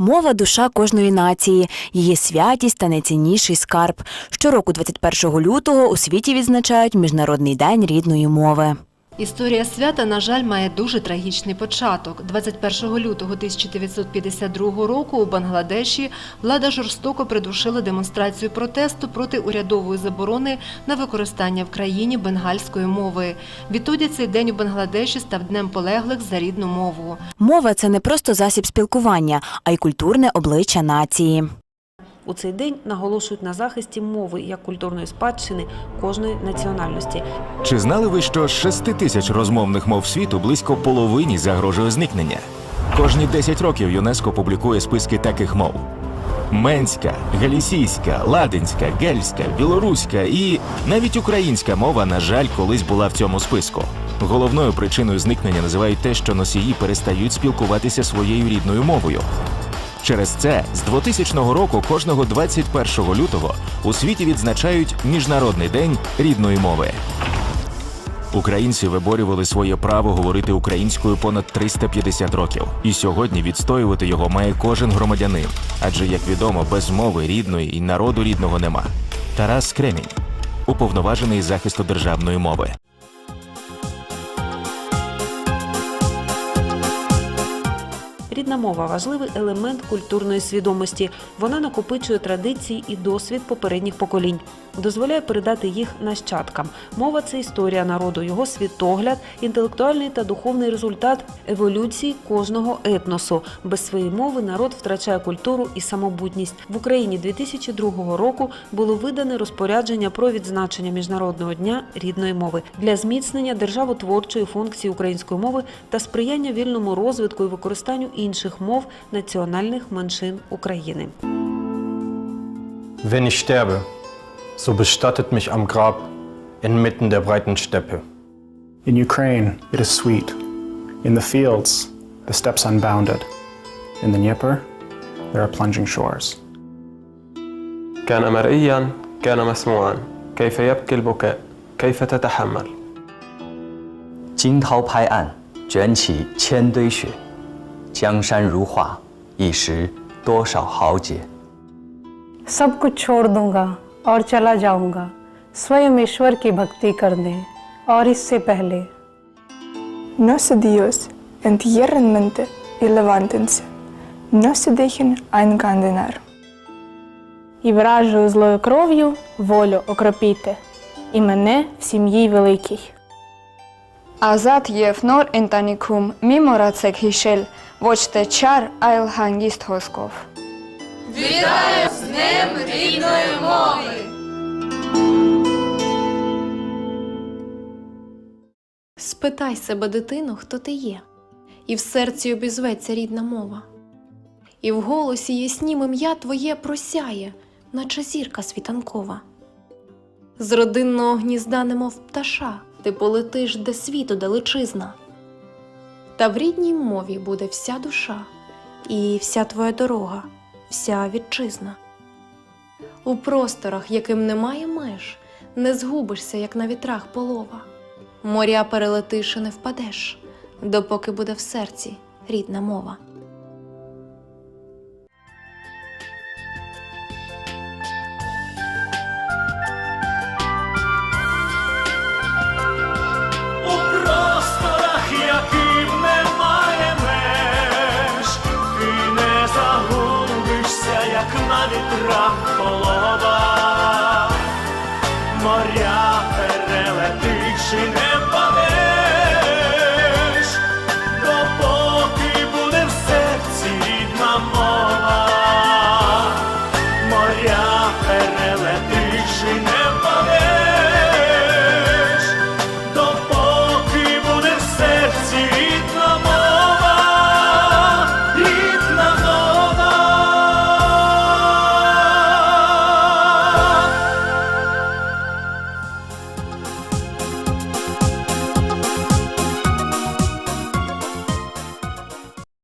Мова душа кожної нації, її святість та найцінніший скарб. Щороку, 21 лютого, у світі відзначають Міжнародний день рідної мови. Історія свята, на жаль, має дуже трагічний початок. 21 лютого 1952 року у Бангладеші влада жорстоко придушила демонстрацію протесту проти урядової заборони на використання в країні бенгальської мови. Відтоді цей день у Бангладеші став днем полеглих за рідну мову. Мова це не просто засіб спілкування, а й культурне обличчя нації. У цей день наголошують на захисті мови як культурної спадщини кожної національності. Чи знали ви, що з 6 тисяч розмовних мов світу близько половині загрожує зникнення? Кожні 10 років ЮНЕСКО публікує списки таких мов: менська, галісійська, ладинська, гельська, білоруська і навіть українська мова, на жаль, колись була в цьому списку. Головною причиною зникнення називають те, що носії перестають спілкуватися своєю рідною мовою. Через це з 2000 року кожного 21 лютого у світі відзначають Міжнародний день рідної мови. Українці виборювали своє право говорити українською понад 350 років, і сьогодні відстоювати його має кожен громадянин. Адже, як відомо, без мови рідної і народу рідного нема. Тарас Кремінь, уповноважений захисту державної мови. Рідна мова важливий елемент культурної свідомості. Вона накопичує традиції і досвід попередніх поколінь, дозволяє передати їх нащадкам. Мова це історія народу, його світогляд, інтелектуальний та духовний результат еволюції кожного етносу. Без своєї мови народ втрачає культуру і самобутність. В Україні 2002 року було видане розпорядження про відзначення міжнародного дня рідної мови для зміцнення державотворчої функції української мови та сприяння вільному розвитку і використанню інших мов національних меншин України. Wenn ich sterbe, so bestattet mich am Grab inmitten der breiten Steppe. In Ukraine, it is sweet. In the fields, the steppes unbounded. In the Dnieper, there are plunging shores. كان مرئيا كان مسموعا كيف يبكي البكاء كيف تتحمل 惊涛拍岸，卷起千堆雪， 江山如画，一时多少豪杰。 सब कुछ छोड़ दूंगा और चला जाऊंगा स्वयं ईश्वर की भक्ति करने और इससे पहले No se Dios entierren mente y levántense. No se dejen encandenar. і вражою злою кров'ю волю окропіте, і мене в сім'ї великій. Ազատ եւ նոր ընտանիքում մի մոռացեք հիշել ոչ թե չար, այլ հանգիստ հոսքով։ Спитай себе, дитину, хто ти є, і в серці обізветься рідна мова. І в голосі яснім ім'я твоє просяє, наче зірка світанкова. З родинного гнізда, немов пташа, ти полетиш де світу далечизна. Та в рідній мові буде вся душа, і вся твоя дорога, вся вітчизна. У просторах, яким немає меж, не згубишся, як на вітрах полова. Моря перелетиш і не впадеш, допоки буде в серці рідна мова. Як на вітрах полова, моря перелетить чи не